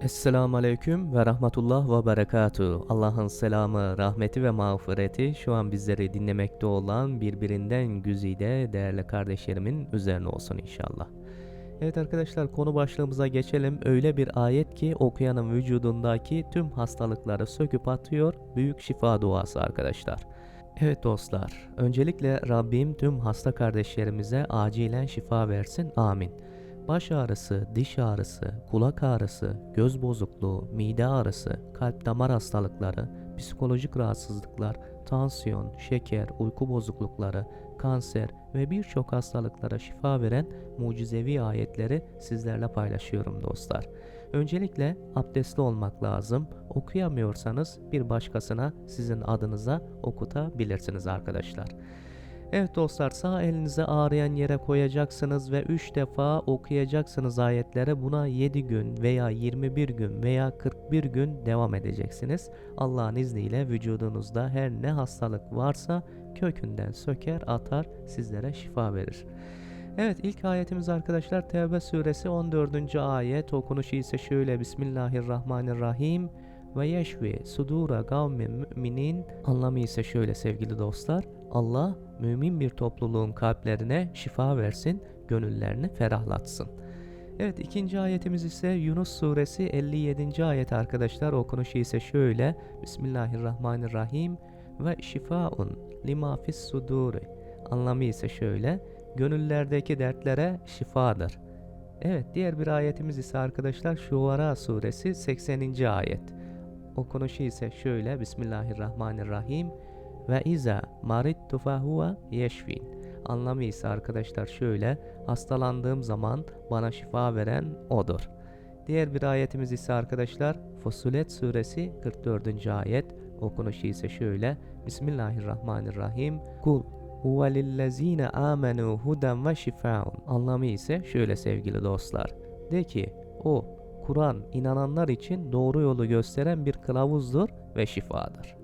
Esselamu Aleyküm ve Rahmetullah ve Berekatuhu. Allah'ın selamı, rahmeti ve mağfireti şu an bizleri dinlemekte olan birbirinden güzide değerli kardeşlerimin üzerine olsun inşallah. Evet arkadaşlar konu başlığımıza geçelim. Öyle bir ayet ki okuyanın vücudundaki tüm hastalıkları söküp atıyor. Büyük şifa duası arkadaşlar. Evet dostlar, öncelikle Rabbim tüm hasta kardeşlerimize acilen şifa versin. Amin. Baş ağrısı, diş ağrısı, kulak ağrısı, göz bozukluğu, mide ağrısı, kalp damar hastalıkları, psikolojik rahatsızlıklar, tansiyon, şeker, uyku bozuklukları, kanser ve birçok hastalıklara şifa veren mucizevi ayetleri sizlerle paylaşıyorum dostlar. Öncelikle abdestli olmak lazım. Okuyamıyorsanız bir başkasına sizin adınıza okutabilirsiniz arkadaşlar. Evet dostlar sağ elinize ağrıyan yere koyacaksınız ve 3 defa okuyacaksınız ayetleri. Buna 7 gün veya 21 gün veya 41 gün devam edeceksiniz. Allah'ın izniyle vücudunuzda her ne hastalık varsa kökünden söker atar sizlere şifa verir. Evet ilk ayetimiz arkadaşlar Tevbe suresi 14. ayet okunuşu ise şöyle Bismillahirrahmanirrahim ve yeşvi sudura kavmin müminin anlamı ise şöyle sevgili dostlar Allah mümin bir topluluğun kalplerine şifa versin, gönüllerini ferahlatsın. Evet ikinci ayetimiz ise Yunus suresi 57. ayet arkadaşlar okunuşu ise şöyle Bismillahirrahmanirrahim ve şifaun lima fis suduri anlamı ise şöyle gönüllerdeki dertlere şifadır. Evet diğer bir ayetimiz ise arkadaşlar Şuara suresi 80. ayet. Okunuşu ise şöyle Bismillahirrahmanirrahim ve iza marittu fahuve yeşfin. Anlamı ise arkadaşlar şöyle hastalandığım zaman bana şifa veren odur. Diğer bir ayetimiz ise arkadaşlar Fusulet suresi 44. ayet. Okunuşu ise şöyle Bismillahirrahmanirrahim. Kul huvelillezine amenu huden ve şifaun. Anlamı ise şöyle sevgili dostlar. De ki o Kur'an inananlar için doğru yolu gösteren bir kılavuzdur ve şifadır.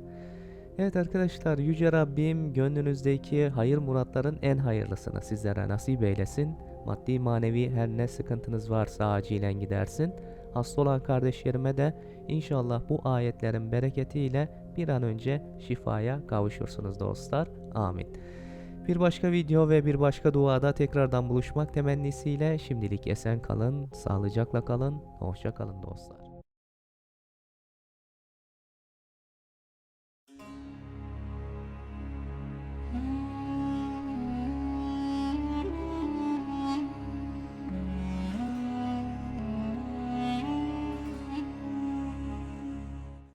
Evet arkadaşlar Yüce Rabbim gönlünüzdeki hayır muratların en hayırlısını sizlere nasip eylesin. Maddi manevi her ne sıkıntınız varsa acilen gidersin. Hasta olan kardeşlerime de inşallah bu ayetlerin bereketiyle bir an önce şifaya kavuşursunuz dostlar. Amin. Bir başka video ve bir başka duada tekrardan buluşmak temennisiyle şimdilik esen kalın, sağlıcakla kalın, hoşça kalın dostlar.